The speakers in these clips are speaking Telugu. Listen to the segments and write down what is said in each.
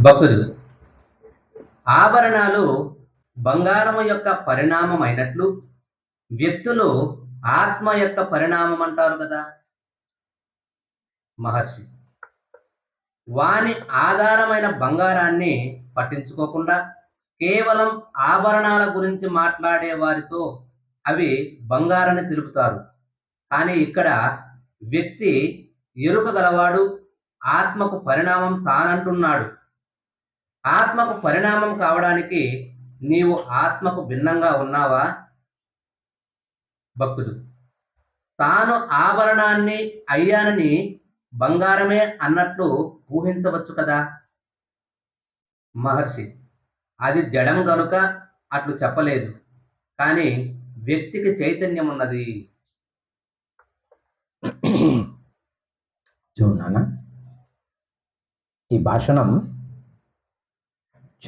భక్తులు ఆభరణాలు బంగారము యొక్క పరిణామం అయినట్లు వ్యక్తులు ఆత్మ యొక్క పరిణామం అంటారు కదా? మహర్షి వాని ఆధారమైన బంగారాన్ని పట్టించుకోకుండా కేవలం ఆభరణాల గురించి మాట్లాడే వారితో అవి బంగారాన్ని తెలుపుతారు కానీ ఇక్కడ వ్యక్తి ఎరుక గలవాడు ఆత్మకు పరిణామం తానంటున్నాడు. ఆత్మకు పరిణామం కావడానికి నీవు ఆత్మకు భిన్నంగా ఉన్నావా? భక్తుడు తాను ఆభరణాన్ని అయ్యానని బంగారమే అన్నట్లు ఊహించవచ్చు కదా? మహర్షి అది జడం గనుక అట్లు చెప్పలేదు కానీ వ్యక్తికి చైతన్యం ఉన్నది చూడు ఈ భాషణం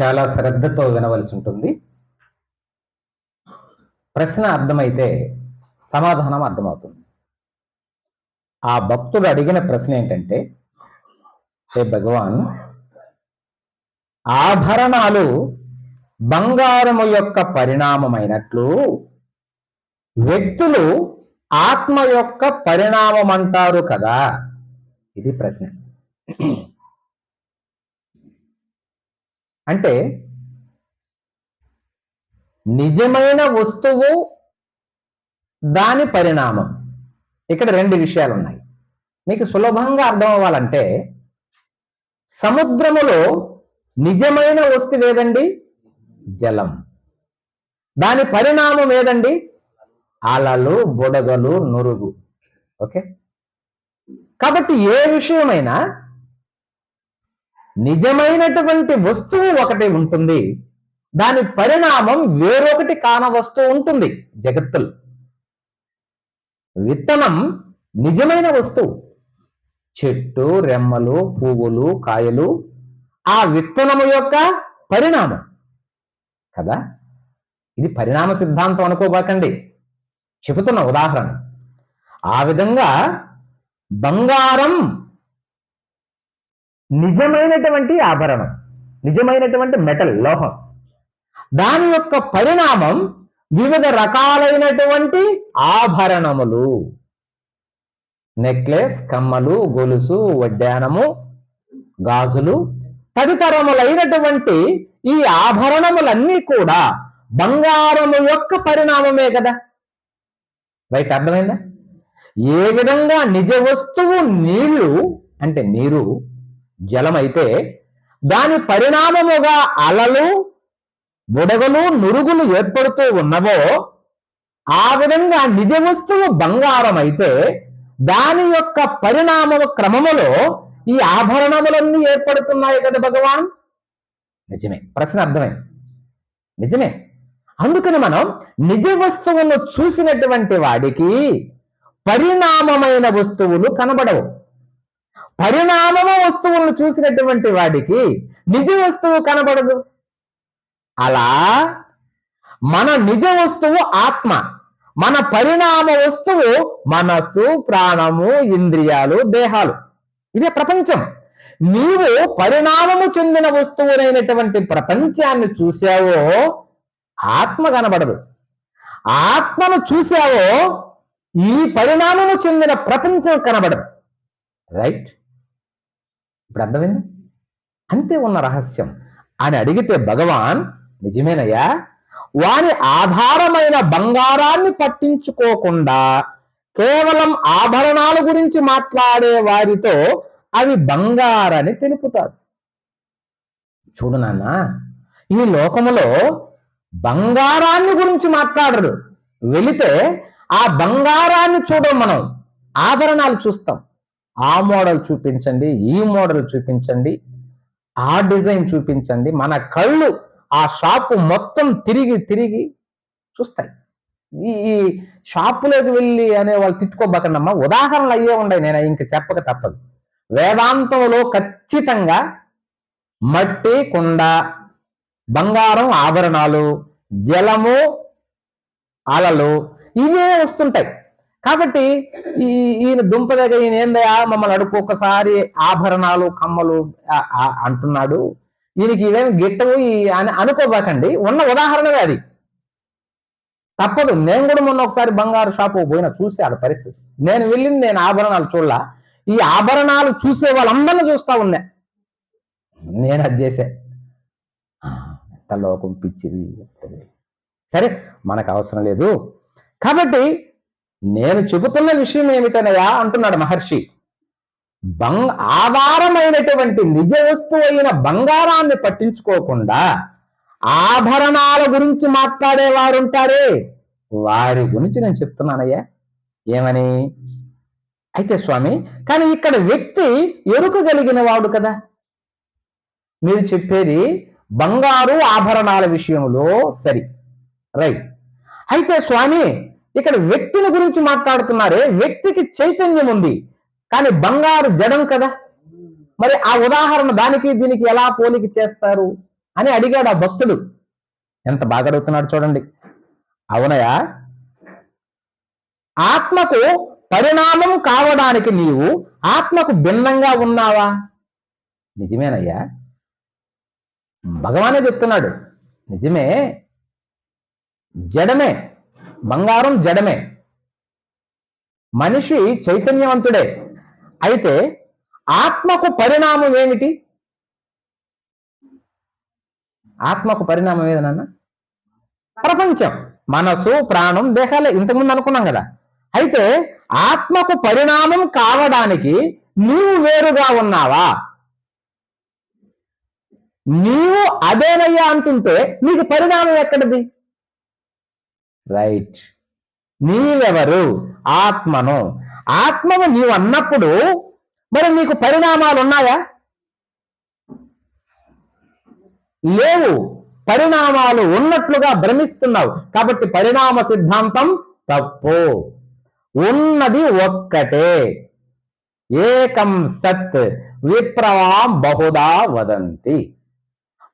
చాలా శ్రద్ధతో వినవలసి ఉంటుంది. ప్రశ్న అర్థమైతే సమాధానం అర్థమవుతుంది. ఆ భక్తుడు అడిగిన ప్రశ్న ఏంటంటే హే భగవాన్ ఆభరణాలు బంగారము యొక్క పరిణామమైనట్లు వ్యక్తులు ఆత్మ యొక్క పరిణామం అంటారు కదా? ఇది ప్రశ్న. అంటే నిజమైన వస్తువు దాని పరిణామం. ఇక్కడ రెండు విషయాలు ఉన్నాయి మీకు సులభంగా అర్థం అవ్వాలంటే సముద్రములో నిజమైన వస్తువు ఏదండి? జలం. దాని పరిణామం ఏదండి? అలలు బుడగలు నురుగు. ఓకే? కాబట్టి ఏ విషయమైనా నిజమైనటువంటి వస్తువు ఒకటి ఉంటుంది. దాని పరిణామం వేరొకటి కాన వస్తువు ఉంటుంది. జగత్తులు. విత్తనం నిజమైన వస్తువు. చెట్టు రెమ్మలు పువ్వులు కాయలు ఆ విత్తనము యొక్క పరిణామం. కదా? ఇది పరిణామ సిద్ధాంతం అనుకోబాకండి. చెబుతున్న ఉదాహరణ. ఆ విధంగా బంగారం నిజమైనటువంటి ఆభరణం నిజమైనటువంటి మెటల్ లోహం. దాని యొక్క పరిణామం వివిధ రకాలైనటువంటి ఆభరణములు. నెక్లెస్ కమ్మలు గొలుసు వడ్డానము గాజులు. తదితరములైనటువంటి ఈ ఆభరణములన్నీ కూడా బంగారము యొక్క పరిణామమే కదా. రైట్ అర్థమైందా? ఏ విధంగా నిజ వస్తువు నీళ్ళు అంటే నీరు జలమైతే దాని పరిణామముగా అలలు బుడగలు నురుగులు ఏర్పడుతూ ఉన్నవో ఆ విధంగా నిజ వస్తువు బంగారం అయితే దాని యొక్క పరిణామ క్రమములో ఈ ఆభరణములన్నీ ఏర్పడుతున్నాయి కదా భగవాన్? నిజమే. ప్రశ్న అర్థమైంది. నిజమే. అందుకని మనం నిజ వస్తువును చూసినటువంటి వాడికి పరిణామమైన వస్తువులు కనబడవు. పరిణామము వస్తువులను చూసినటువంటి వాడికి నిజ వస్తువు కనబడదు. అలా మన నిజ వస్తువు ఆత్మ మన పరిణామ వస్తువు మనస్సు ప్రాణము ఇంద్రియాలు దేహాలు. ఇదే ప్రపంచం. నీవు పరిణామము చెందిన వస్తువునైనటువంటి ప్రపంచాన్ని చూశావో ఆత్మ కనబడదు. ఆత్మను చూసావో ఈ పరిణామము చెందిన ప్రపంచం కనబడదు. రైట్? ఇప్పుడు అర్థమైంది? అంతే ఉన్న రహస్యం. అని అడిగితే భగవాన్ నిజమేనయ్యా వాని ఆధారమైన బంగారాన్ని పట్టించుకోకుండా కేవలం ఆభరణాల గురించి మాట్లాడే వారితో అవి బంగారని తెలుపుతారు. చూడు నాన్న ఈ లోకములో బంగారాన్ని గురించి మాట్లాడరు. వెళితే ఆ బంగారాన్ని చూడం మనం ఆభరణాలు చూస్తాం. ఆ మోడల్ చూపించండి ఈ మోడల్ చూపించండి ఆ డిజైన్ చూపించండి. మన కళ్ళు ఆ షాపు మొత్తం తిరిగి తిరిగి చూస్తాయి. ఈ షాపులోకి వెళ్ళి అనే వాళ్ళు తిట్టుకోబకండమ్మా. ఉదాహరణలు అయ్యే ఉన్నాయి నేను ఇంక చెప్పక తప్పదు. వేదాంతంలో ఖచ్చితంగా మట్టి కుండ బంగారం ఆభరణాలు జలము అలలు ఇవే వస్తుంటాయి. కాబట్టి ఈ ఈయన దుంపదగ ఈయన ఏందయా మమ్మల్ని అడుపు ఒకసారి ఆభరణాలు కమ్మలు అంటున్నాడు. ఈయనకి ఇవేమి గిట్టవు అని అనుకోబాకండి. ఉన్న ఉదాహరణవే అది. తప్పదు. నేను కూడా మొన్న ఒకసారి బంగారు షాపు పోయిన చూసి ఆడ పరిస్థితి. నేను వెళ్ళింది నేను ఆభరణాలు చూడలా. ఈ ఆభరణాలు చూసే వాళ్ళందరినీ చూస్తా ఉన్నా. నేను అది చేసే. ఎంత లోకం పిచ్చిది సరే మనకు అవసరం లేదు. కాబట్టి నేను చెబుతున్న విషయం ఏమిటనయా అంటున్నాడు మహర్షి. బంగ ఆధారమైనటువంటి నిజ వస్తువు అయిన బంగారాన్ని పట్టించుకోకుండా ఆభరణాల గురించి మాట్లాడేవారు ఉంటారే వారి గురించి నేను చెప్తున్నానయ్యా. ఏమని? అయితే స్వామి కానీ ఇక్కడ వ్యక్తి ఎరుక కలిగిన వాడు కదా. మీరు చెప్పేది బంగారు ఆభరణాల విషయంలో సరి. రైట్. అయితే స్వామి ఇక్కడ వ్యక్తిని గురించి మాట్లాడుతున్నారే వ్యక్తికి చైతన్యం ఉంది. కానీ బంగారు జడం కదా. మరి ఆ ఉదాహరణ దానికి దీనికి ఎలా పోలిక చేస్తారు అని అడిగాడు ఆ భక్తుడు. ఎంత బాగా అడుగుతున్నాడు చూడండి. అవునయా ఆత్మకు పరిణామం కావడానికి నీవు ఆత్మకు భిన్నంగా ఉన్నావా? నిజమేనయ్యా. భగవానే చెప్తున్నాడు నిజమే జడమే బంగారం జడమే. మనిషి చైతన్యవంతుడే. అయితే ఆత్మకు పరిణామం ఏమిటి? ఆత్మకు పరిణామం ఏదనన్నా ప్రపంచం. మనసు ప్రాణం దేహాలే. ఇంతకుముందు అనుకున్నాం కదా. అయితే ఆత్మకు పరిణామం కావడానికి నీవు వేరుగా ఉన్నావా? నీవు అదేనయ్యా అంటుంటే నీకు పరిణామం ఎక్కడిది? రైట్ నీవెవరు? ఆత్మను. ఆత్మను నీవు అన్నప్పుడు మరి నీకు పరిణామాలు ఉన్నాయా లేవు. పరిణామాలు ఉన్నట్లుగా భ్రమిస్తున్నావు. కాబట్టి పరిణామ సిద్ధాంతం తప్పు. ఉన్నది ఒక్కటే. ఏకం సత్. విప్రవాం బహుదా వదంతి.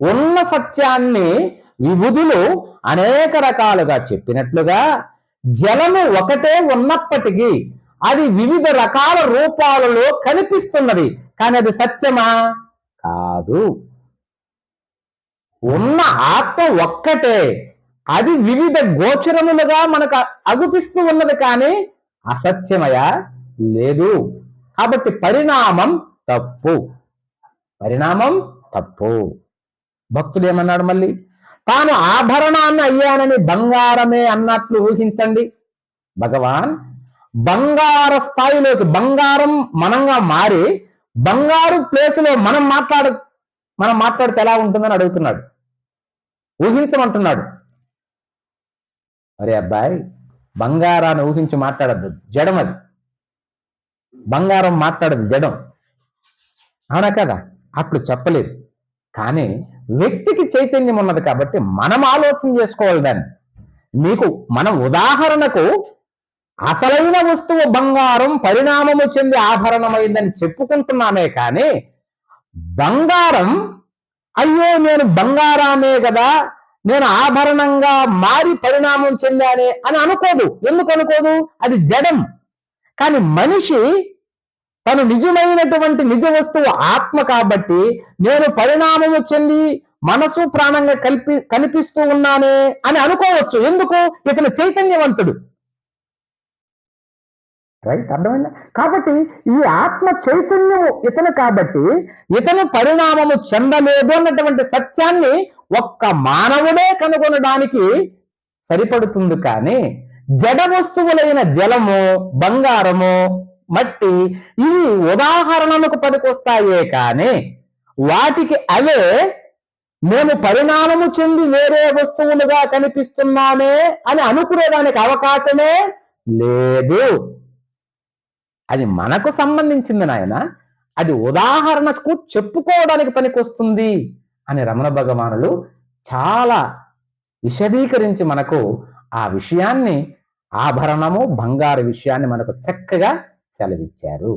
ఉన్న సత్యాన్ని విభుధులు అనేక రకాలుగా చెప్పినట్లుగా జలము ఒకటే ఉన్నప్పటికీ అది వివిధ రకాల రూపాలలో కనిపిస్తున్నది. కానీ అది సత్యమా? కాదు. ఉన్న ఆత్మ ఒక్కటే. అది వివిధ గోచరములుగా మనకు అగుపిస్తూ ఉన్నది కానీ అసత్యమయ? లేదు. కాబట్టి పరిణామం తప్పు. పరిణామం తప్పు. భక్తుడు ఏమన్నాడు మళ్ళీ? తాను ఆభరణాన్ని అయ్యానని బంగారమే అన్నట్లు ఊహించండి. భగవాన్ బంగార స్థాయిలోకి బంగారం మనంగా మారి బంగారు ప్లేసులో మనం మాట్లాడు మనం మాట్లాడితే ఎలా ఉంటుందని అడుగుతున్నాడు. ఊహించమంటున్నాడు. అరే అబ్బాయి బంగారాన్ని ఊహించి మాట్లాడద్దు. జడం అది. బంగారం మాట్లాడదు జడం. అవునా కదా? అప్పుడు చెప్పలేదు. కానీ వ్యక్తికి చైతన్యం ఉన్నది కాబట్టి మనం ఆలోచన చేసుకోవాలి దాన్ని. మీకు మనం ఉదాహరణకు అసలైన వస్తువు బంగారం పరిణామము చెంది ఆభరణమైందని చెప్పుకుంటున్నామే కానీ బంగారం అయ్యో నేను బంగారామే కదా నేను ఆభరణంగా మారి పరిణామం చెందానే అని అనుకోదు. ఎందుకు అనుకోదు? అది జడం. కానీ మనిషి తను నిజమైనటువంటి నిజ వస్తువు ఆత్మ కాబట్టి నేను పరిణామము చెంది మనసు ప్రాణంగా కల్పి కనిపిస్తూ ఉన్నానే అని అనుకోవచ్చు. ఎందుకు? ఇతను చైతన్యవంతుడు. రైట్? అర్థమైందా? కాబట్టి ఈ ఆత్మ చైతన్యము ఇతను కాబట్టి ఇతను పరిణామము చెందలేదు అన్నటువంటి సత్యాన్ని ఒక్క మానవుడే కనుగొనడానికి సరిపడుతుంది కానీ జడ వస్తువులైన జలము బంగారము మట్టి ఇవి ఉదాహరణలకు పనికొస్తాయే కానీ వాటికి అవే మేము పరిణామము చెంది వేరే వస్తువులుగా కనిపిస్తున్నామే అని అనుకునేదానికి అవకాశమే లేదు. అది మనకు సంబంధించింది నాయన. అది ఉదాహరణకు చెప్పుకోవడానికి పనికొస్తుంది అని రమణ భగవానులు చాలా విశదీకరించి మనకు ఆ విషయాన్ని ఆభరణము బంగారు విషయాన్ని మనకు చక్కగా సెలవిచ్చారు